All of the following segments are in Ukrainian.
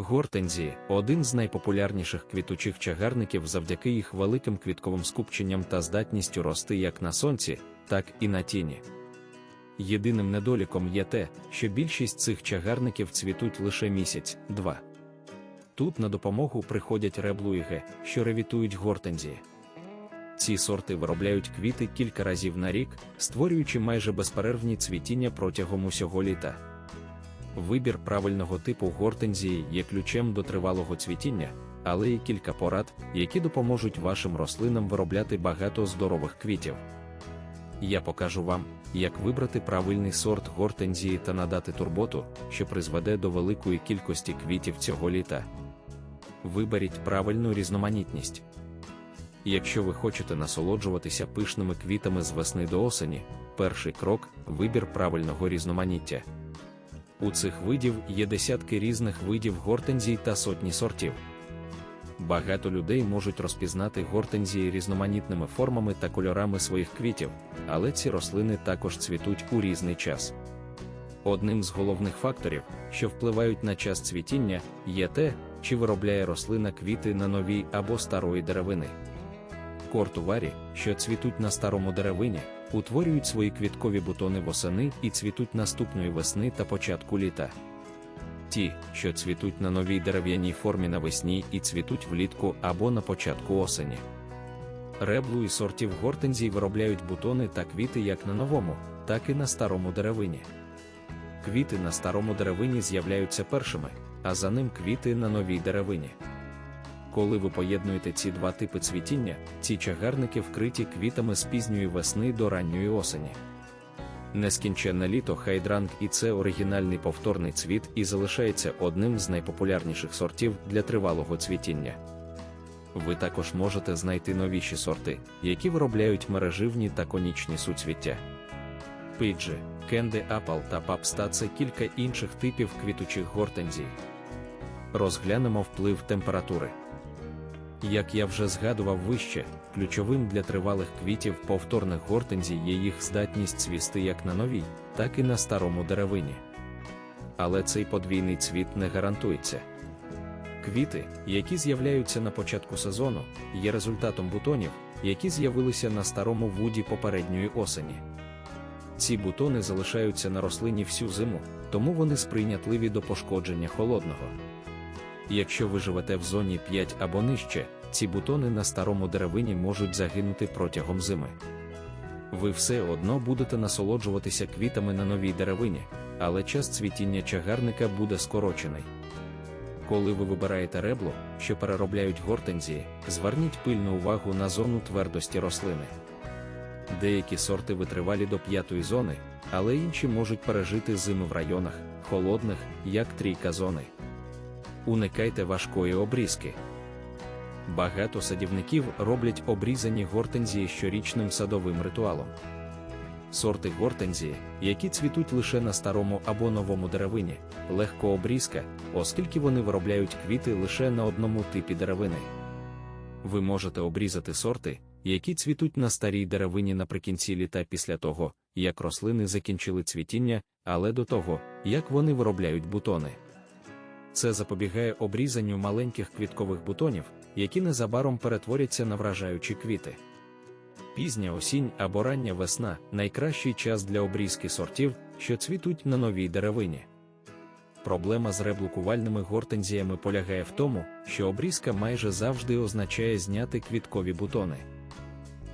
Гортензії один з найпопулярніших квітучих чагарників завдяки їх великим квітковим скупченням та здатністю рости як на сонці, так і на тіні. Єдиним недоліком є те, що більшість цих чагарників цвітуть лише місяць-два. Тут на допомогу приходять реблуїги, що ревітують гортензії. Ці сорти виробляють квіти кілька разів на рік, створюючи майже безперервні цвітіння протягом усього літа. Вибір правильного типу гортензії є ключем до тривалого цвітіння, але є кілька порад, які допоможуть вашим рослинам виробляти багато здорових квітів. Я покажу вам, як вибрати правильний сорт гортензії та надати турботу, що призведе до великої кількості квітів цього літа. Виберіть правильну різноманітність. Якщо ви хочете насолоджуватися пишними квітами з весни до осені, перший крок вибір правильного різноманіття. У цих видів є десятки різних видів гортензій та сотні сортів. Багато людей можуть розпізнати гортензії різноманітними формами та кольорами своїх квітів, але ці рослини також цвітуть у різний час. Одним з головних факторів, що впливають на час цвітіння, є те, чи виробляє рослина квіти на новій або старої деревини. Кортуварі, що цвітуть на старому деревині, утворюють свої квіткові бутони восени і цвітуть наступної весни та початку літа. Ті, що цвітуть на новій дерев'яній формі навесні і цвітуть влітку або на початку осені. Реблу і сортів гортензій виробляють бутони та квіти як на новому, так і на старому деревині. Квіти на старому деревині з'являються першими, а за ним квіти на новій деревині. Коли ви поєднуєте ці два типи цвітіння, ці чагарники вкриті квітами з пізньої весни до ранньої осені. Нескінченне літо хайдранг і це оригінальний повторний цвіт і залишається одним з найпопулярніших сортів для тривалого цвітіння. Ви також можете знайти новіші сорти, які виробляють мереживні та конічні суцвіття. Пиджі, кенди апал та папста це кілька інших типів квітучих гортензій. Розглянемо вплив температури. Як я вже згадував вище, ключовим для тривалих квітів повторних гортензій є їх здатність цвісти як на новій, так і на старому деревині. Але цей подвійний цвіт не гарантується. Квіти, які з'являються на початку сезону, є результатом бутонів, які з'явилися на старому вуді попередньої осені. Ці бутони залишаються на рослині всю зиму, тому вони сприйнятливі до пошкодження холодного. Якщо ви живете в зоні 5 або нижче, ці бутони на старому деревині можуть загинути протягом зими. Ви все одно будете насолоджуватися квітами на новій деревині, але час цвітіння чагарника буде скорочений. Коли ви вибираєте ребло, що переробляють гортензії, зверніть пильну увагу на зону твердості рослини. Деякі сорти витривалі до п'ятої зони, але інші можуть пережити зими в районах, холодних, як трійка зони. Уникайте важкої обрізки. Багато садівників роблять обрізані гортензії щорічним садовим ритуалом. Сорти гортензії, які цвітуть лише на старому або новому деревині, легко обрізка, оскільки вони виробляють квіти лише на одному типі деревини. Ви можете обрізати сорти, які цвітуть на старій деревині наприкінці літа після того, як рослини закінчили цвітіння, але до того, як вони виробляють бутони. Це запобігає обрізанню маленьких квіткових бутонів, які незабаром перетворяться на вражаючі квіти. Пізня осінь або рання весна найкращий час для обрізки сортів, що цвітуть на новій деревині. Проблема з реблукувальними гортензіями полягає в тому, що обрізка майже завжди означає зняти квіткові бутони.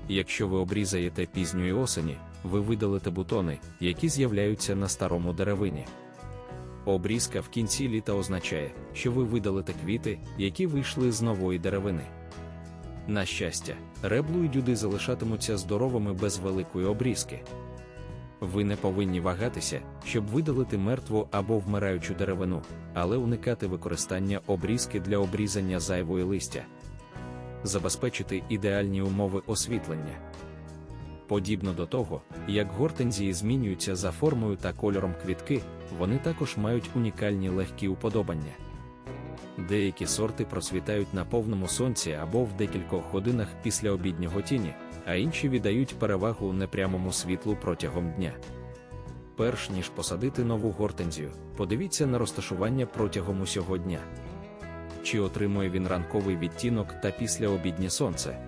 Якщо ви обрізаєте пізньої осені, ви видалите бутони, які з'являються на старому деревині. Обрізка в кінці літа означає, що ви видалите квіти, які вийшли з нової деревини. На щастя, реблу і дюди залишатимуться здоровими без великої обрізки. Ви не повинні вагатися, щоб видалити мертву або вмираючу деревину, але уникати використання обрізки для обрізання зайвої листя, забезпечити ідеальні умови освітлення. Подібно до того, як гортензії змінюються за формою та кольором квітки, вони також мають унікальні легкі уподобання. Деякі сорти просвітають на повному сонці або в декількох годинах після обіднього тіні, а інші віддають перевагу непрямому світлу протягом дня. Перш ніж посадити нову гортензію, подивіться на розташування протягом усього дня. Чи отримує він ранковий відтінок та післяобіднє сонце?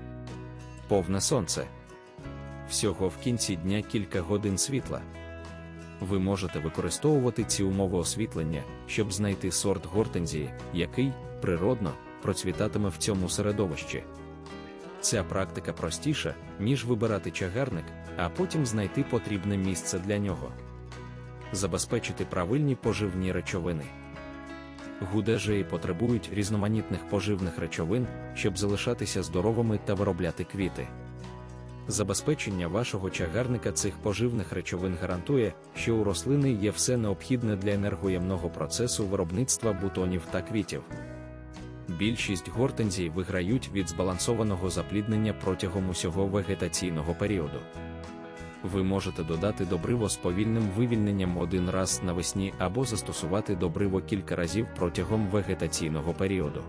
Повне сонце. Всього в кінці дня кілька годин світла. Ви можете використовувати ці умови освітлення, щоб знайти сорт гортензії, який, природно, процвітатиме в цьому середовищі. Ця практика простіша, ніж вибирати чагарник, а потім знайти потрібне місце для нього. Забезпечити правильні поживні речовини. Гудежеї потребують різноманітних поживних речовин, щоб залишатися здоровими та виробляти квіти. Забезпечення вашого чагарника цих поживних речовин гарантує, що у рослини є все необхідне для енергоємного процесу виробництва бутонів та квітів. Більшість гортензій виграють від збалансованого запліднення протягом усього вегетаційного періоду. Ви можете додати добриво з повільним вивільненням один раз навесні або застосувати добриво кілька разів протягом вегетаційного періоду.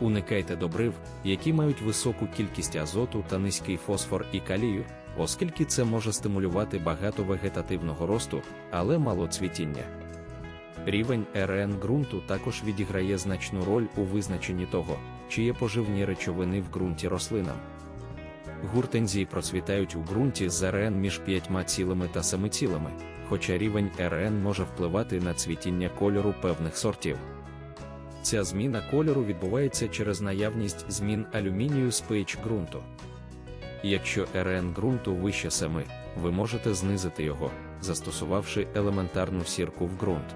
Уникайте добрив, які мають високу кількість азоту та низький фосфор і калію, оскільки це може стимулювати багато вегетативного росту, але мало цвітіння. Рівень РН ґрунту також відіграє значну роль у визначенні того, чи є поживні речовини в ґрунті рослинам. Гуртензії процвітають у ґрунті з РН між 5 цілими та 7 цілими, хоча рівень РН може впливати на цвітіння кольору певних сортів. Ця зміна кольору відбувається через наявність змін алюмінію з pH ґрунту. Якщо РН ґрунту вище 7, ви можете знизити його, застосувавши елементарну сірку в ґрунт.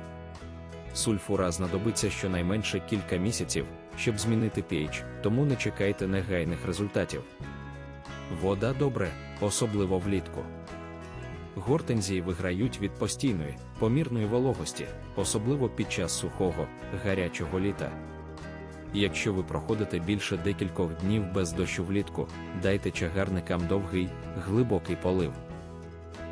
Сульфура знадобиться щонайменше кілька місяців, щоб змінити pH, тому не чекайте негайних результатів. Вода добре, особливо влітку. Гортензії виграють від постійної, помірної вологості, особливо під час сухого, гарячого літа. Якщо ви проходите більше декількох днів без дощу влітку, дайте чагарникам довгий, глибокий полив.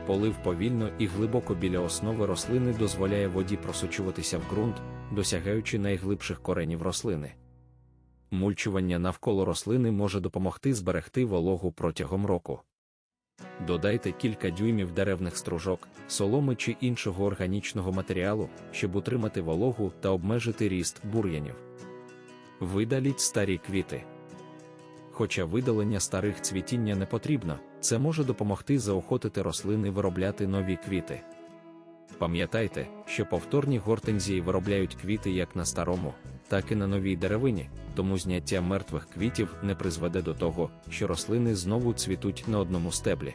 Полив повільно і глибоко біля основи рослини дозволяє воді просочуватися в ґрунт, досягаючи найглибших коренів рослини. Мульчування навколо рослини може допомогти зберегти вологу протягом року. Додайте кілька дюймів деревних стружок, соломи чи іншого органічного матеріалу, щоб утримати вологу та обмежити ріст бур'янів. Видаліть старі квіти. Хоча видалення старих цвітіння не потрібно, це може допомогти заохотити рослини виробляти нові квіти. Пам'ятайте, що повторні гортензії виробляють квіти як на старому, так і на новій деревині, тому зняття мертвих квітів не призведе до того, що рослини знову цвітуть на одному стеблі.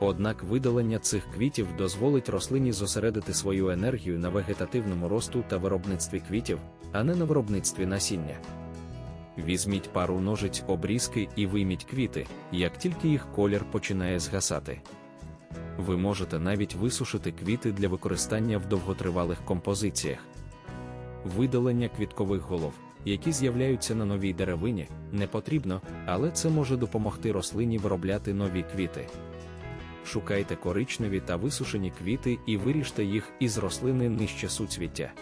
Однак видалення цих квітів дозволить рослині зосередити свою енергію на вегетативному росту та виробництві квітів, а не на виробництві насіння. Візьміть пару ножиць обрізки і вийміть квіти, як тільки їх колір починає згасати. Ви можете навіть висушити квіти для використання в довготривалих композиціях. Видалення квіткових голов, які з'являються на новій деревині, не потрібно, але це може допомогти рослині виробляти нові квіти. Шукайте коричневі та висушені квіти і виріжте їх із рослини нижче суцвіття.